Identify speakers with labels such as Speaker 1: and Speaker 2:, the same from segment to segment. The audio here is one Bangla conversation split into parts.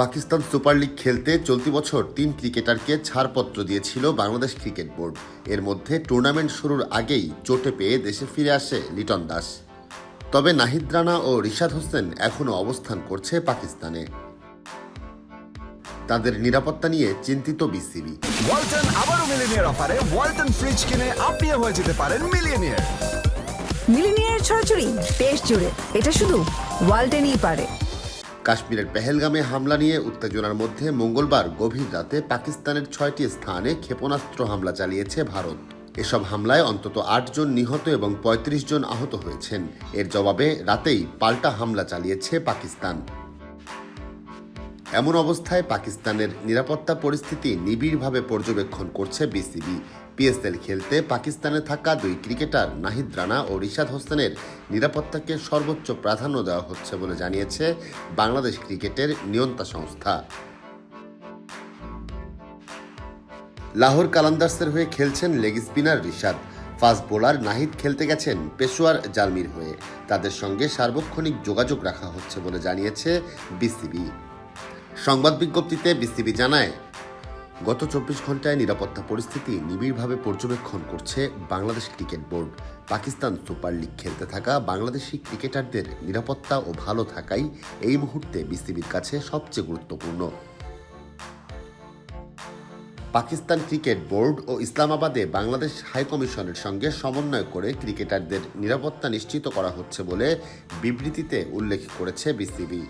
Speaker 1: পাকিস্তান সুপার লিগ খেলতে চলতি বছর তিন ক্রিকেটারকে ছাড়পত্র দিয়েছিল বাংলাদেশ ক্রিকেট বোর্ড। এর মধ্যে টুর্নামেন্ট শুরুর আগেই চোটে পেয়ে দেশে ফিরে আসে লিটন দাস। তবে নাহিদ রানা ও রিশাদ হোসেন এখনও অবস্থান করছে পাকিস্তানে। তাদের নিরাপত্তা নিয়ে চিন্তিত বিসিবি।
Speaker 2: ওয়ালটন আবারও মিলিনিয়ার অফারে ওয়ালটন ফ্রিজ কিনে আপনিও হয়ে যেতে পারেন মিলিয়নিয়ার
Speaker 3: মিলিনিয়ার ছড়াছড়ি দেশ জুড়ে। এটা শুধু ওয়ালটেনই পারে।
Speaker 1: কাশ্মীরের পেহেলগামে হামলা নিয়ে উত্তেজনার মধ্যে মঙ্গলবার গভীর রাতে পাকিস্তানের ছয়টি স্থানে ক্ষেপণাস্ত্র হামলা চালিয়েছে ভারত। এসব হামলায় অন্তত আটজন নিহত এবং ৩৫ জন আহত হয়েছেন। এর জবাবে রাতেই পাল্টা হামলা চালিয়েছে পাকিস্তান। এমন অবস্থায় পাকিস্তানের নিরাপত্তা পরিস্থিতি নিবিড়ভাবে পর্যবেক্ষণ করছে বিসিবি। পিএসএল খেলতে পাকিস্তানে থাকা দুই ক্রিকেটার নাহিদ রানা ও রিশাদ হোসেনের নিরাপত্তাকে সর্বোচ্চ প্রাধান্য দেওয়া হচ্ছে বলে জানিয়েছে বাংলাদেশ ক্রিকেটের নিয়ন্ত্রণ সংস্থা। লাহোর কালান্দার্সের হয়ে খেলছেন leg spinner Rishad. Fast bowler Nahid খেলতে গেছেন পেশোয়ার জালমির হয়ে। তাদের সঙ্গে সার্বক্ষণিক যোগাযোগ রাখা হচ্ছে বলে জানিয়েছে বিসিবি। সংবাদ বিজ্ঞপ্তিতে বিসিবি জানায় গত চব্বিশ ঘন্টায় নিরাপত্তা পরিস্থিতি নিবিড়ভাবে পর্যবেক্ষণ করছে Bangladesh Cricket Board. Pakistan Super League খেলতে থাকা বাংলাদেশি ক্রিকেটারদের নিরাপত্তা ও ভালো থাকাই এই মুহূর্তে বিসিবির কাছে সবচেয়ে গুরুত্বপূর্ণ। পাকিস্তান ক্রিকেট বোর্ড ও ইসলামাবাদে বাংলাদেশ হাইকমিশনের সঙ্গে সমন্বয় করে ক্রিকেটারদের নিরাপত্তা নিশ্চিত করা হচ্ছে বলে বিবৃতিতে উল্লেখ করেছে বিসিবি।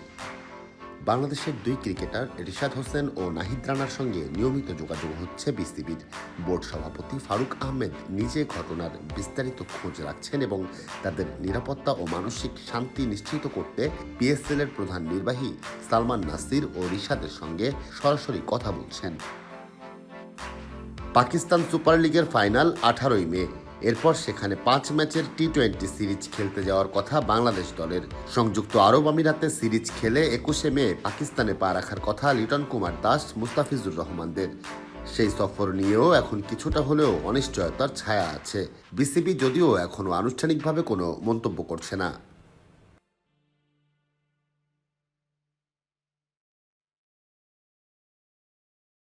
Speaker 1: বাংলাদেশের দুই ক্রিকেটার রিশাদ হোসেন ও নাহিদ রানার সঙ্গে নিয়মিত যোগাযোগ হচ্ছে বিসিবির। বোর্ড সভাপতি ফারুক আহমেদ নিজে ঘটনার বিস্তারিত খোঁজ রাখছেন এবং তাদের নিরাপত্তা ও মানসিক শান্তি নিশ্চিত করতে পিএসএল এর প্রধান নির্বাহী সালমান নাসির ও রিশাদের সঙ্গে সরাসরি কথা বলছেন। পাকিস্তান সুপার লিগের ফাইনাল আঠারোই মে এরপর সেখানে পাঁচ ম্যাচের টি টোয়েন্টি সিরিজ খেলতে যাওয়ার কথা বাংলাদেশ দলের সংযুক্ত আরব আমিরাতে সিরিজ খেলে একুশে মে পাকিস্তানে পা রাখার কথা লিটন কুমার দাস, মুস্তাফিজুর রহমানদের। সেই সফর নিয়েও এখন কিছুটা হলেও অনিশ্চয়তার ছায়া আছে। বিসিবি যদিও এখনও আনুষ্ঠানিকভাবে কোনো মন্তব্য করছে না।